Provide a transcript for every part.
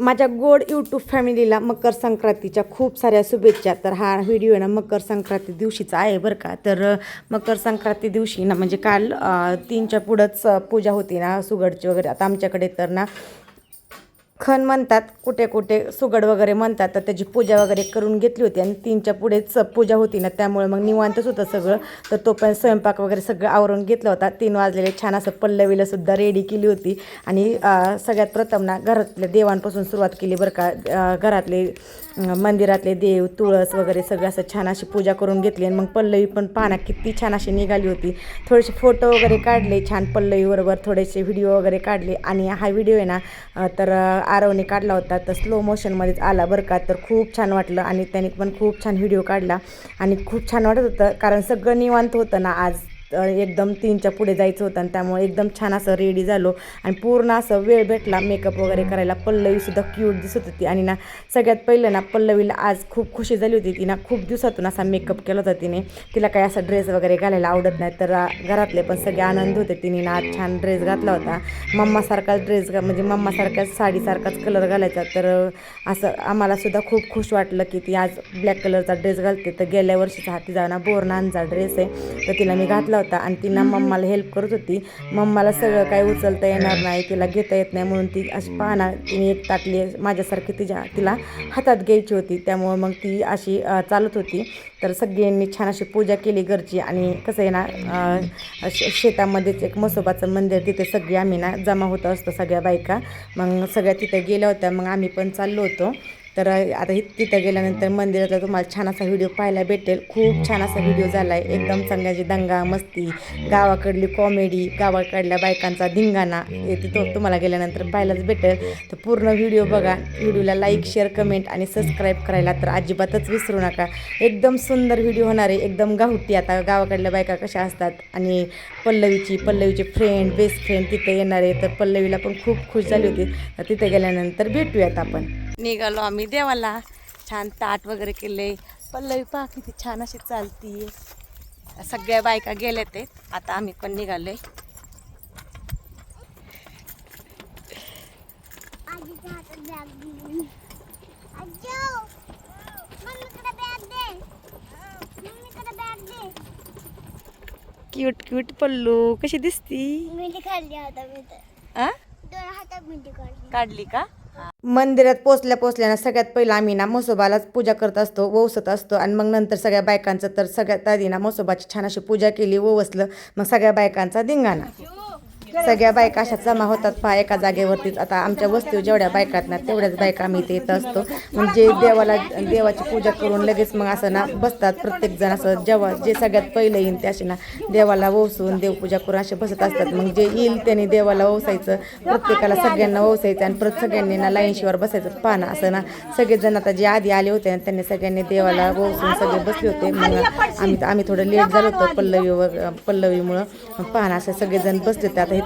माझ्या गोड यूट्यूब फॅमिलीला मकर संक्रांतीच्या खूप साऱ्या शुभेच्छा. तर हा व्हिडिओ आहे ना मकर संक्रांती दिवशीचा आहे बरं का. तर मकर संक्रांती दिवशी ना म्हणजे काल तीनच्या पुढंच पूजा होती ना सुगडची वगैरे. आता आमच्याकडे तर ना खण म्हणतात कुठे कुठे सुगड वगैरे म्हणतात तर त्याची पूजा वगैरे करून घेतली होती आणि तीनच्या पुढेच पूजा होती ना त्यामुळे मग निवांतच होतं सगळं. तर तो पण स्वयंपाक वगैरे सगळं आवरून घेतला होता. तीन वाजलेले छान असं पल्लवीला सुद्धा रेडी केली होती. आणि सगळ्यात प्रथम ना घरातल्या देवांपासून सुरुवात केली बरं का. घरातले मंदिरातले देव तुळस वगैरे सगळं असं छान अशी पूजा करून घेतली. आणि मग पल्लवी पण पाहना किती छान अशी निघाली होती. थोडेसे फोटो वगैरे काढले छान पल्लवीबरोबर थोडेसे व्हिडिओ वगैरे काढले. आणि हा व्हिडिओ आहे ना तर आरवने काढला होता तर स्लो मोशनमध्येच आला बरं का. तर खूप छान वाटलं आणि त्याने पण खूप छान व्हिडिओ काढला. आणि खूप छान वाटत होतं कारण सगळं निवांत होतं ना आज. एकदम तीनच्या पुढे जायचं होतं आणि त्यामुळे एकदम छान असं रेडी झालो. आणि पूर्ण असं वेळ भेटला मेकअप वगैरे करायला. पल्लवीसुद्धा क्यूट दिसत होती. आणि ना सगळ्यात पहिलं ना पल्लवीला आज खूप खुशी झाली होती. तिनं खूप दिवसातून असा मेकअप केला होता तिने. तिला काही असा ड्रेस वगैरे घालायला आवडत नाही. तर घरातले पण सगळे आनंद होते. तिने ना आज छान ड्रेस घातला होता. मम्मासारखाच ड्रेस म्हणजे मम्मासारखाच साडीसारखाच कलर घालायचा. तर असं आम्हालासुद्धा खूप खुश वाटलं की ती आज ब्लॅक कलरचा ड्रेस घालते. तर गेल्या वर्षीचा हा तिचा ना बोरनांचा ड्रेस आहे. तर तिला मी घातला होता आणि ती ना मम्माला हेल्प करत होती. मम्माला सगळं काही उचलता येणार नाही तिला घेता येत नाही म्हणून ती अशी पाहना तिने एक ताटली माझ्यासारखी तिच्या तिला हातात घ्यायची होती. त्यामुळे मग ती अशी चालत होती. तर सगळ्यांनी छान अशी पूजा केली घरची आणि कसं आहे ना शेतामध्येच एक मसोबाचं मंदिर तिथे सगळी आम्ही ना जमा होत असतो सगळ्या बायका. मग सगळ्या तिथे गेल्या होत्या मग आम्ही पण चाललो होतो. तर आता हि तिथं गेल्यानंतर मंदिरातला तुम्हाला छान असा व्हिडिओ पाहायला भेटेल. खूप छान असा व्हिडिओ झाला आहे एकदम चांगल्याची दंगा मस्ती गावाकडली कॉमेडी गावाकडल्या बायकांचा धिंगाणा हे तिथं तुम्हाला गेल्यानंतर पाहायलाच भेटेल. तर पूर्ण व्हिडिओ बघा. व्हिडिओला लाईक शेअर कमेंट आणि सबस्क्राईब करायला तर अजिबातच विसरू नका. एकदम सुंदर व्हिडिओ होणार आहे. एकदम गावठी. आता गावाकडल्या बायका कशा असतात? आणि पल्लवीची पल्लवीची फ्रेंड बेस्ट फ्रेंड तिथे येणार आहे. तर पल्लवीला पण खूप खुश झाली होती. तर तिथे गेल्यानंतर भेटूयात आपण. निघालो आम्ही देवाला. छान ताट वगैरे केले. पल्लवी पहा किती छान अशी चालती. सगळ्या बायका गेल्या ते. आता आम्ही पण निघाले आजीच्या हातात बॅग दिली. आजो! मम्मीकडे बॅग दे. मम्मीकडे बॅग दे. Cute cute Pallu. कशी दिसती? मिठी खाल्ली आता मी तर. आ? दोन हातात मिठी काढली. काढली का? मंदिरात पोचल्या पोचल्या ना सगळ्यात पहिला आम्ही ना म्हसोबालाच पूजा करत असतो ववसत असतो. आणि मग नंतर सगळ्या बायकांचं तर सगळ्यात आधी ना म्हसोबाची छान अशी पूजा केली ववसलं मग सगळ्या बायकांचा धिंगाणा. सगळ्या बायका अशा जमा होतात पहा एका जागेवरतीच. आता आमच्या वस्तीवर जेवढ्या बायका ना तेवढ्याच बायका आम्ही इथे येत असतो. म्हणजे देवाला देवाची पूजा करून लगेच मग असं ना बसतात प्रत्येक जण असं जेव्हा जे सगळ्यात पहिलं येईल ते असे ना देवाला ओवसून देवपूजा करून असे बसत असतात. मग जे येईल त्याने देवाला ओसायचं प्रत्येकाला सगळ्यांना ओसायचं आणि परत सगळ्यांनी ना लाईनशिवार बसायचं. पानं असं ना सगळेजण आता जे आधी आले होते ना त्यांनी सगळ्यांनी देवाला ओसून सगळे बसले होते. मग आम्ही आम्ही थोडं लेट झालो होतो पल्लवी व पल्लवीमुळं. मग पाहणं असं सगळेजण बसले होते. आता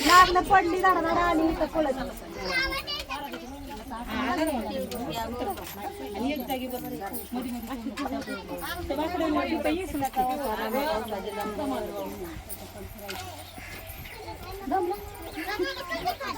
लागलं पडली झाडा झाडा आणि इथं कोळत दमलं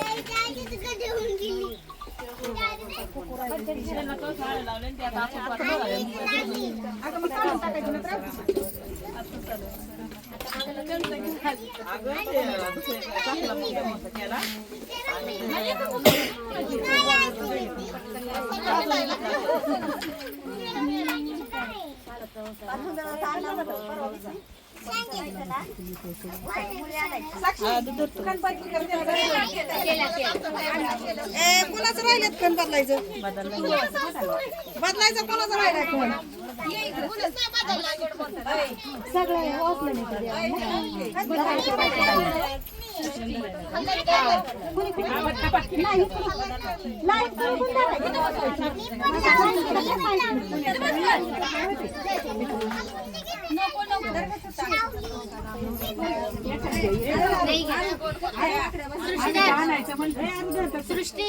आईच्या आजी तिकडे घेऊन गेली कोणाचं राहिलेत कोण बदलायचं? बदलायचं कोणाचं राहिलंय? कोण सृष्टी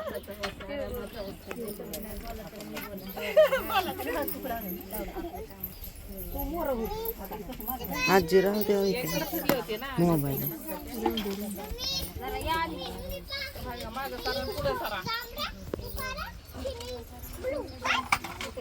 आजी राहू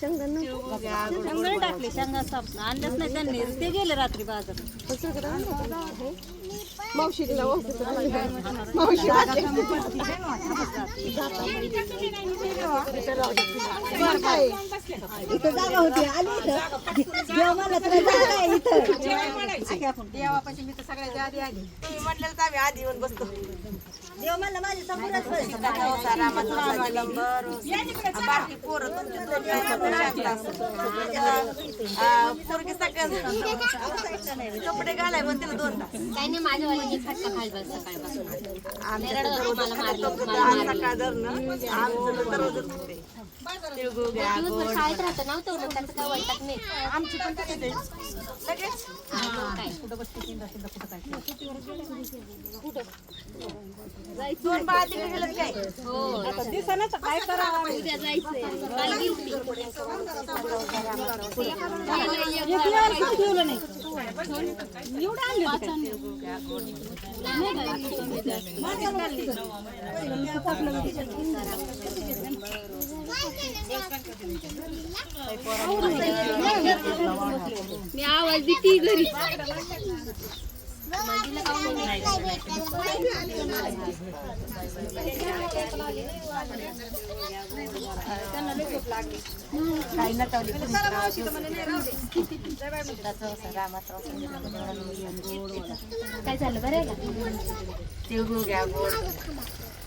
शेंगदाणे टाकले शेंगा साप आणलंच नाही त्यांनी ते गेले रात्री बाजार मावशी मावशी इथं जागा होती आली इथं. जेवणाला तर जागा आहे इथं. सगळ्याच्या आधी आली. म्हटलं आम्ही आधी येऊन बसतो. देव म्हणलं माझी पोरगी कपडे घालाय पण तिला दोन तास त्याने माझ्या वाली खट्टा खायला सकाळपासून आमच्या दररोज सकाळ धरणं आमचं दररोजच होते. दिवसभर शाळेत राहतं नव्हतं ना त्याचं काय नाही आमची पण. लगेच दोन बाळा तिकडे गेलं काय? काय करावं उद्या जायचंय. काल गेलती. ठेवलं नाही. एवढं आणलं होतं काय? मी आवाज देते घरी. काय झालं बरं आहे का तिळगुळ घ्या गोड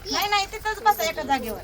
नाही नाही तिथंच बसा एका जागेवर.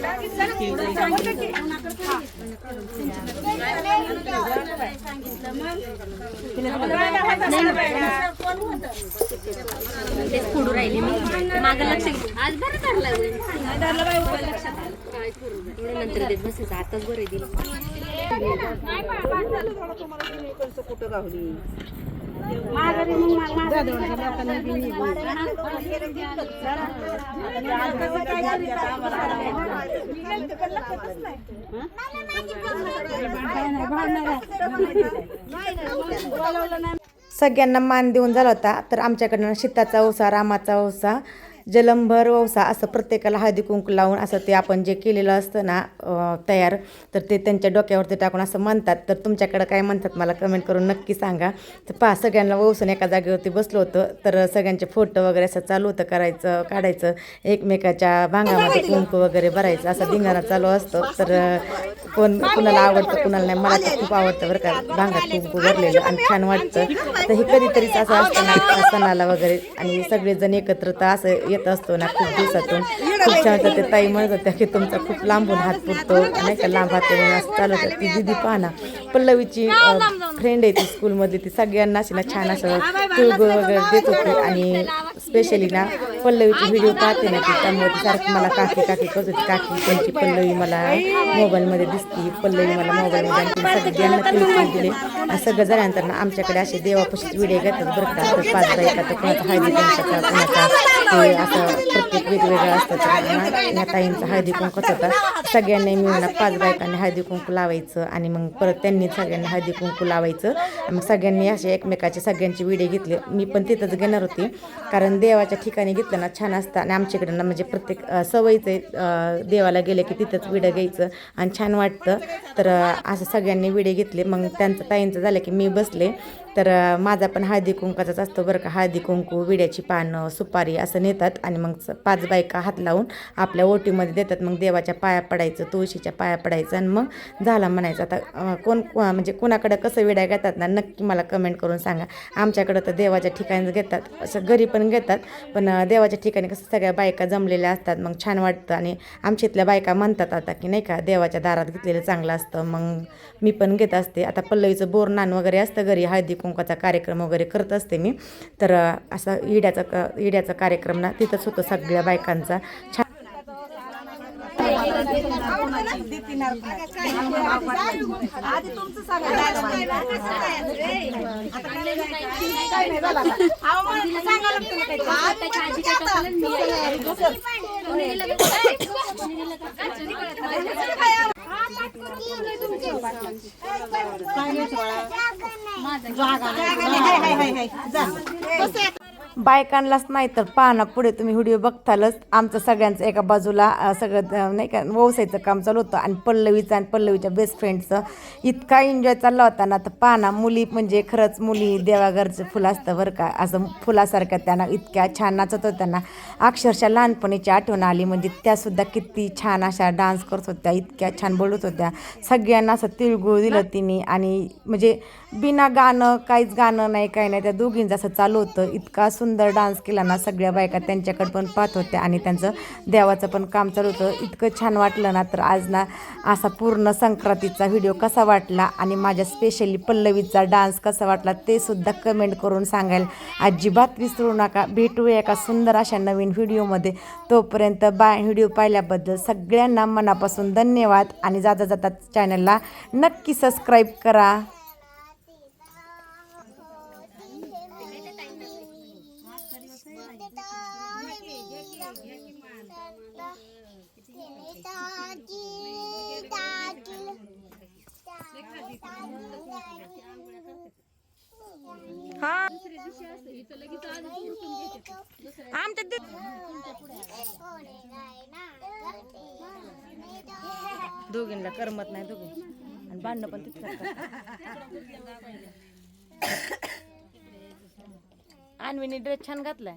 माझ्या तेच फोडू राहिले मी मागं लक्ष घे. आज बरं धरलं काय करू एवढं नंतर देत बसायचं आताच बरं दिलं सगळ्यांना मान देऊन झाला होता. तर आमच्याकडनं शीताचा ओसा रामाचा ओसा जलंभर वसा असं प्रत्येकाला हळदी कुंकू लावून असं ते आपण जे केलेलं असतं ना तयार तर ते त्यांच्या डोक्यावरती टाकून असं म्हणतात. तर तुमच्याकडं काय म्हणतात मला कमेंट करून नक्की सांगा. तर पहा सगळ्यांना वसून एका जागेवरती बसलो होतं. तर सगळ्यांचे फोटो वगैरे असं चालू होतं करायचं काढायचं. एकमेकाच्या भांगामध्ये कुंकू वगैरे भरायचं. असं धिंगाणा चालू असतं. तर कोण कुणाला आवडतं कुणाला नाही. मला तर खूप आवडतं बरं का भांगात कुंकू भरलेलं आणि छान वाटतं. तर हे कधीतरीच असं असताना सणाला वगैरे आणि सगळेजण एकत्र तर असं येत असतो ना खूप दिवसातून. खूप छान होतं ते ताई म्हणत होत्या की तुमचा खूप लांबून हात पुरतो नाही का? लांब हात असं चालू होतं. ती दिदी पहा ना पल्लवीची फ्रेंड आहे ती स्कूलमध्ये ती सगळ्यांना अशी ना छान असं तिळगुळ वगैरे देत होती. आणि स्पेशली ना पल्लवीची व्हिडिओ पाहते ना ती. त्यामुळे ती सारखी मला काकी काकी करत होती. काकी त्यांची पल्लवी मला मोबाईलमध्ये दिसती. पल्लवी मला मोबाईलमध्ये आणि तिने सगळ्यांना तिळगुळ दिले. सगळं झाल्यानंतर ना आमच्याकडे असे देवापाशीच व्हिडिओ घेतात बरं का. तर पाच बायका तर कोणाचा हळदी कोणाचा ते असं प्रत्येक वेगवेगळं असतं. ना या ताईंचा हळदी कुंकच होता. सगळ्यांनी मिळून पाच बायकांनी हळदी कुंकू लावायचं आणि मग परत त्यांनी सगळ्यांनी हळदी कुंकू लावायचं. मग सगळ्यांनी असे एकमेकाचे सगळ्यांचे विडे घेतले. मी पण तिथंच घेणार होती. कारण देवाच्या ठिकाणी घेतलं ना छान असतं. आणि आमच्याकडे ना म्हणजे प्रत्येक सवयीचं देवाला गेले की तिथंच विडं घ्यायचं. आणि छान वाटतं. तर असं सगळ्यांनी विडे घेतले. मग त्यांचं ताईंचं झालं की मी बसले. तर माझा पण हळदी कुंकाचाच असतो बरं का. हळदी कुंकू विड्याची पानं सुपारी असं नेतात आणि मग स- पाच बायका हात लावून आपल्या ओटीमध्ये देतात. मग देवाच्या पाया पडायचं तुळशीच्या पाया पडायचं आणि मग झाला म्हणायचं. आता कोण म्हणजे कोणाकडं कसं विड्या घेतात ना नक्की मला कमेंट करून सांगा. आमच्याकडं तर देवाच्या ठिकाणीच घेतात असं घरी पण घेतात पण देवाच्या ठिकाणी कसं सगळ्या बायका जमलेल्या असतात. मग छान वाटतं आणि आमच्या इथल्या बायका म्हणतात आता की नाही का देवाच्या दारात घेतलेलं चांगलं असतं मग मी पण घेत असते. आता पल्लवीचं बोरनान वगैरे असतं घरी हळदी कुंकाचा कार्यक्रम वगैरे करत असते मी. तर असा इड्याचा क इड्याचा कार्यक्रम ना तिथंच होतो सगळ्या बायकांचा. छान बायकांनाच नाही तर पाहना पुढे तुम्ही व्हिडिओ बघतालच. आमचं सगळ्यांचं एका बाजूला सगळं नाही का व्यवसायाचं काम चालू होतं आणि पल्लवीचं आणि पल्लवीच्या बेस्ट फ्रेंडचं इतका एन्जॉय चालला होता ना तर पाहना मुली म्हणजे खरंच मुली देवाघरचं फुलं असतं बरं का. असं फुलासारख्या त्यांना इतक्या छान नाचत होत्या ना. अक्षरशः लहानपणीची आठवण आली म्हणजे त्यासुद्धा किती छान अशा डान्स करत होत्या इतक्या छान बोलत होत्या. सगळ्यांना असं तिळगुळ दिलं तिने आणि म्हणजे बिना गाणं काहीच गाणं नाही काही नाही त्या दोघींचं असं चालू होतं. इतका सुंदर डान्स केला ना सगळ्या बायका त्यांच्याकडे पण पाहत होत्या आणि त्यांचं देवाचं पण काम चालू होतं. इतकं छान वाटलं ना तर आज ना असा पूर्ण संक्रांतीचा व्हिडिओ कसा वाटला आणि माझ्या स्पेशली पल्लवीचा डान्स कसा वाटला ते सुद्धा कमेंट करून सांगायला अजिबात विसरू नका. भेटूया एका सुंदर अशा नवीन व्हिडिओमध्ये. तोपर्यंत बाय व्हिडिओ पाहिल्याबद्दल सगळ्यांना मनापासून धन्यवाद आणि जाता जाता चॅनलला नक्की सबस्क्राईब करा. आमच्या दोघींना करमत नाही दोघी. आणि भांडणं पण तिथं आणवीने ड्रेस छान घातलाय.